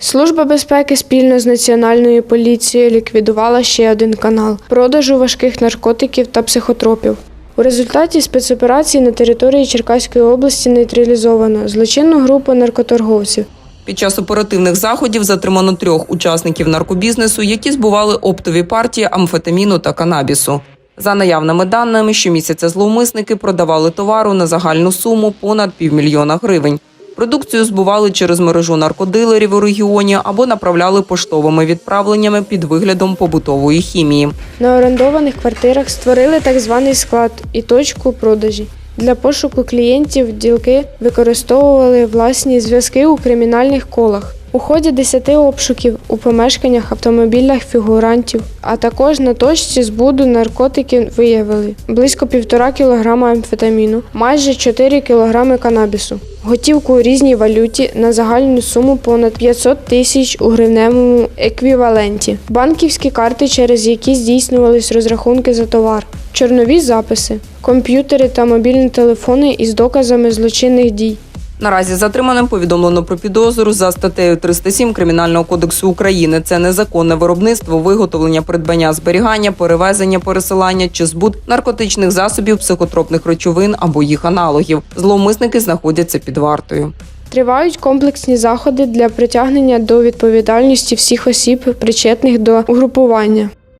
Служба безпеки спільно з національною поліцією ліквідувала ще один канал продажу важких наркотиків та психотропів. У результаті спецоперації на території Черкаської області нейтралізовано злочинну групу наркоторговців. Під час оперативних заходів затримано трьох учасників наркобізнесу, які збували оптові партії амфетаміну та канабісу. За наявними даними, щомісяця зловмисники продавали товару на загальну суму понад півмільйона гривень. Продукцію збували через мережу наркодилерів у регіоні або направляли поштовими відправленнями під виглядом побутової хімії. На орендованих квартирах створили так званий склад і точку продажі. Для пошуку клієнтів ділки використовували власні зв'язки у кримінальних колах. У ході 10 обшуків у помешканнях, автомобілях фігурантів, а також на точці збуду наркотиків виявили близько півтора кілограма амфетаміну, майже 4 кілограми канабісу, готівку у різній валюті на загальну суму понад 500 тисяч у гривневому еквіваленті, банківські карти, через які здійснювались розрахунки за товар, чорнові записи, комп'ютери та мобільні телефони із доказами злочинних дій. Наразі затриманим повідомлено про підозру за статтею 307 Кримінального кодексу України. Це незаконне виробництво, виготовлення, придбання, зберігання, перевезення, пересилання чи збут наркотичних засобів, психотропних речовин або їх аналогів. Зловмисники знаходяться під вартою. Тривають комплексні заходи для притягнення до відповідальності всіх осіб, причетних до угрупування.